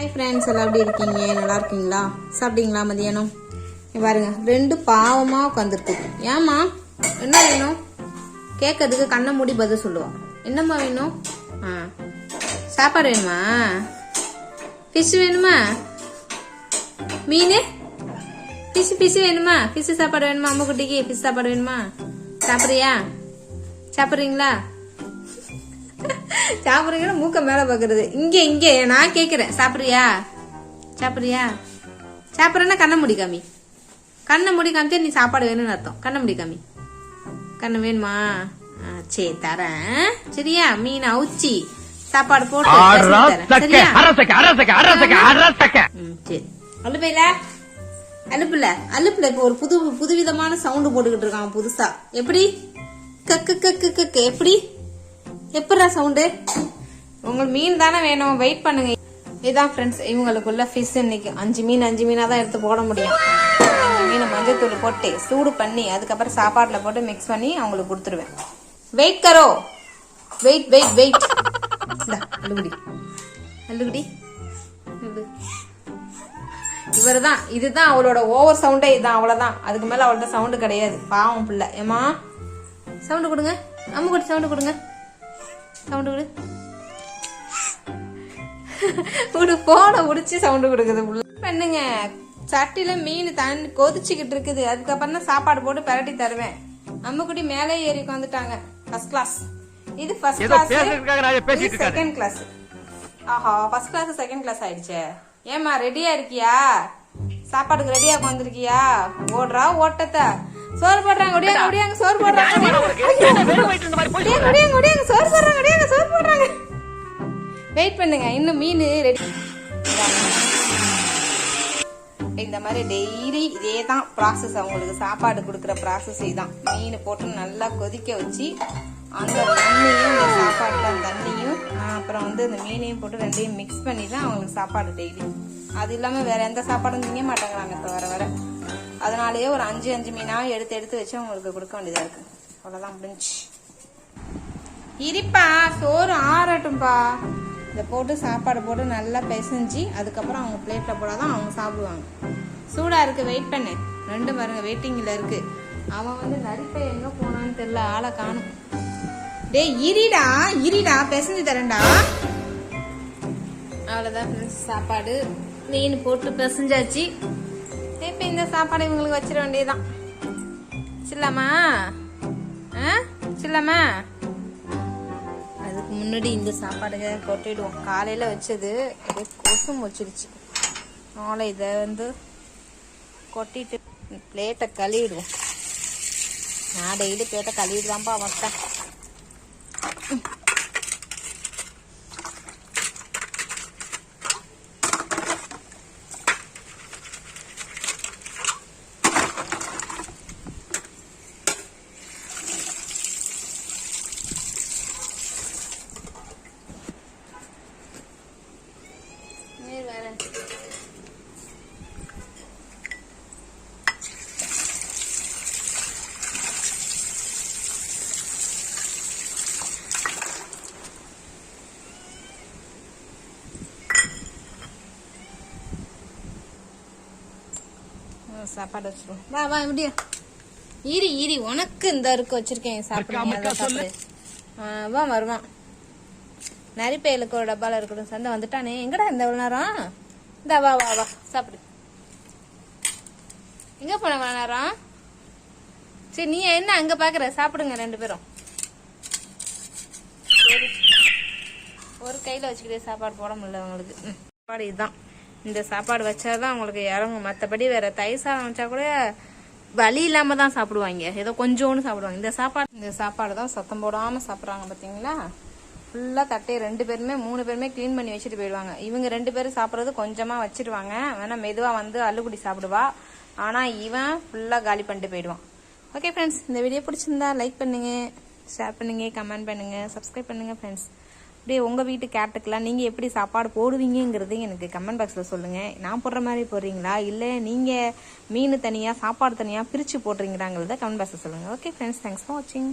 Hi friends எல்லாம் எப்படி இருக்கீங்க? நல்லா இருக்கீங்களா? சாப்பிட்டீங்களா மதியானம்? பாருங்க ரெண்டு பாவமாக உட்காந்துருக்கு ஏம்மா? என்ன வேணும்? கேட்கறதுக்கு கண்ணை மூடி பதில் சொல்லுவான். என்னம்மா வேணும்? ஆ. சாப்பாடு வேணுமா? ஃபிஷ் வேணுமா? மீன்? ஃபிஷ் ஃபிஷ் வேணுமா? ஃபிஷ் சாப்பாடு வேணுமா? அம்மா குட்டிக்கு ஃபிஷ் சாப்பாடு வேணுமா? சாப்பிட்றியா? சாப்பிட்றீங்களா? சாப்பிட்றீங்கன்னா மூக்க மேலே பார்க்கறது இங்கே இங்கே நான் கேட்குறேன் சாப்பிட்றியா? சாப்பிட்றியா? சாப்பிட்றேன்னா கண்ணை மூடி காமி. கண்ணை மூடி காமிச்சா நீ சாப்பாடு வேணும்னு அர்த்தம். கண்ணை மூடி காமி. கண்ணு வேணுமா? சரி தரேன். சரியா? மீன் அவுச்சி சாப்பாடு போட்டு சரி. அலுப்பையில? அலுப்புல. அலுப்புல இப்போ ஒரு புது புதுவிதமான சவுண்டு போட்டுக்கிட்டு இருக்கான் புதுசா. எப்படி? கக்கு கக்கு கக்கு எப்படி? எப்படா சவுண்டு? உங்களுக்கு மீன் தானே வேணும். வெயிட் பண்ணுங்க. இதுதான் ஃப்ரெண்ட்ஸ் இவங்களுக்குள்ள ஃபிஷ் இன்னைக்கு. அஞ்சு மீன் அஞ்சு மீனாக தான் எடுத்து போட முடியும். மீனை மஞ்சத்தூள் போட்டு சூடு பண்ணி அதுக்கப்புறம் சாப்பாட்டில் போட்டு மிக்ஸ் பண்ணி அவங்களுக்கு கொடுத்துருவேன். வெயிட் கரோ வெயிட் வெயிட் வெயிட் அல்லுகுடி அல்லுகுடி இவர் தான் இதுதான் அவளோட ஓவர் சவுண்டே இதுதான் அவ்வளோதான் அதுக்கு மேலே அவள்கிட்ட சவுண்டு கிடையாது. பாவம் பிள்ளை. ஏமா சவுண்டு கொடுங்க. அம்மு கூட சவுண்டு கொடுங்க. சவுண்டு கொடு. ஒரு போனை முடிச்சு சவுண்டு கொடுக்குது பண்ணுங்க. சட்டில மீன் தண்ணி கொதிச்சுக்கிட்டு இருக்குது. அதுக்கப்புறம் தான் சாப்பாடு போட்டு பிரட்டி தருவேன். அம்முக்குட்டி மேலே ஏறி வந்துட்டாங்க ஃபர்ஸ்ட் கிளாஸ் இது ஃபர்ஸ்ட் கிளாஸ். செகண்ட் கிளாஸ் ஆஹா ஃபர்ஸ்ட் கிளாஸ் செகண்ட் கிளாஸ் ஆயிடுச்சே. ஏமா ரெடியா இருக்கியா? சாப்பாடுக்கு ரெடியா வந்திருக்கியா ஓடுறா ஓட்டத்தை. சோறு போடுறாங்க ஒடியாங்க ஒடியாங்க சோறு போடுறாங்க. ஒடியாங்க ஒடியாங்க ஒடியாங்க சோறு போடுறாங்க ஒடியாங்க சோறு போடுறாங்க. வெயிட் பண்ணுங்க இன்னும் மீன் ரெடி இந்த மாதிரி டெய்லி இதே தான் ப்ராசஸ் அவங்களுக்கு சாப்பாடு கொடுக்குற ப்ராசஸ் இதுதான் மீன் போட்டு நல்லா கொதிக்க வச்சு அந்த மண்ணையும் இந்த சாப்பாட்டில் அந்த தண்ணியும் அப்புறம் வந்து இந்த மீனையும் போட்டு ரெண்டையும் மிக்ஸ் பண்ணி தான் அவங்களுக்கு சாப்பாடு டெய்லி அது இல்லாமல் வேற எந்த சாப்பாடும் திங்க மாட்டேங்கிறாங்க இப்போ வர அதே ஒரு அஞ்சு அஞ்சு மீனாக எடுத்து எடுத்து வச்சு அவங்களுக்கு கொடுக்க வேண்டியதாக இருக்கு. அவ்வளோதான் முடிஞ்சு. இருப்பா சோறு ஆறட்டும்பா. இதை போட்டு சாப்பாடு போட்டு நல்லா பிசைஞ்சு அதுக்கப்புறம் அவங்க பிளேட்ல போடாதான் அவங்க சாப்பிடுவாங்க. சூடா இருக்கு வெயிட் பண்ணு. ரெண்டு பாருங்க வெயிட்டிங்ல இருக்கு. அவன் வந்து நடிப்பை எங்க போனான்னு தெரியல ஆளை காணும். டேய் இரிடா இரிடா பிசைஞ்சு தரேன்டா. அவ்வளோதான் ஃப்ரெண்ட்ஸ் சாப்பாடு. மீன் போட்டு பிசைஞ்சாச்சு. இப்போ இந்த சாப்பாடு இவங்களுக்கு வச்சிட வேண்டியதுதான். சில்லாமா ஆ? சில்லாமா அதுக்கு முன்னாடி இந்த சாப்பாடுக கொட்டிடுவோம். காலையில் வச்சது அப்படியே கொசு நாளை இதை வந்து கொட்டிட்டு பிளேட்டை கழுவிடுவோம். நான் டெய்லி பிளேட்டை கழுவிடுதான்ப்பா தான்ப்பா வைப்பேன் நீர் வேற ஆ, சாப்பாடு வச்சிருவோம். வா வா எப்படியா ஈரி ஈரி உனக்கு இந்த இருக்கு வச்சிருக்கேன் சாப்பிடுங்க வா வருவான். நரிப்பயலுக்கு ஒரு டப்பால இருக்கட்டும் சந்தை வந்துட்டானே. எங்கடா இந்த இவ்வளவு நேரம்? இந்த வா வா வா சாப்பிடு. எங்க போன இவ்வளவு நேரம்? சரி நீ என்ன அங்க பாக்குற? சாப்பிடுங்க ரெண்டு பேரும். ஒரு கையில வச்சுக்கிட்டே சாப்பாடு போட முடியல உங்களுக்கு. சாப்பாடு இதுதான். இந்த சாப்பாடு வச்சாதான் உங்களுக்கு இறங்கும். மற்றபடி வேற தயிர் சாதம் வச்சா கூட வலி இல்லாம தான் சாப்பிடுவாங்க. ஏதோ கொஞ்சோண்டு சாப்பிடுவாங்க. இந்த சாப்பாடு இந்த சாப்பாடு தான் சத்தம் போடாமல் சாப்பிட்றாங்க பார்த்தீங்களா ஃபுல்லாக தட்டையை ரெண்டு பேருமே மூணு பேருமே க்ளீன் பண்ணி வச்சுட்டு போயிடுவாங்க. இவங்க ரெண்டு பேரும் சாப்பிட்றது கொஞ்சமாக வச்சிருவாங்க. வேணால் மெதுவாக வந்து அள்ளுக்குடி சாப்பிடுவா. ஆனால் இவன் ஃபுல்லாக காலி பண்ணிட்டு போயிடுவான். ஓகே ஃப்ரெண்ட்ஸ் இந்த வீடியோ பிடிச்சிருந்தா லைக் பண்ணுங்கள் ஷேர் பண்ணுங்கள் கமெண்ட் பண்ணுங்க சப்ஸ்கிரைப் பண்ணுங்க ஃப்ரெண்ட்ஸ் அப்படியே உங்கள் வீட்டு கேட்டுக்கெலாம் நீங்கள் எப்படி சாப்பாடு போடுவீங்கிறது எனக்கு கமெண்ட் பாக்ஸில் சொல்லுங்கள் நான் போடுற மாதிரி போடுறீங்களா? இல்லை நீங்கள் மீன் தனியாக சாப்பாடு தனியாக பிரித்து போடுறீங்களாங்கிறத கமெண்ட் பாக்ஸில் சொல்லுங்கள் ஓகே ஃப்ரெண்ட்ஸ் தேங்க்ஸ் ஃபார் வாட்சிங்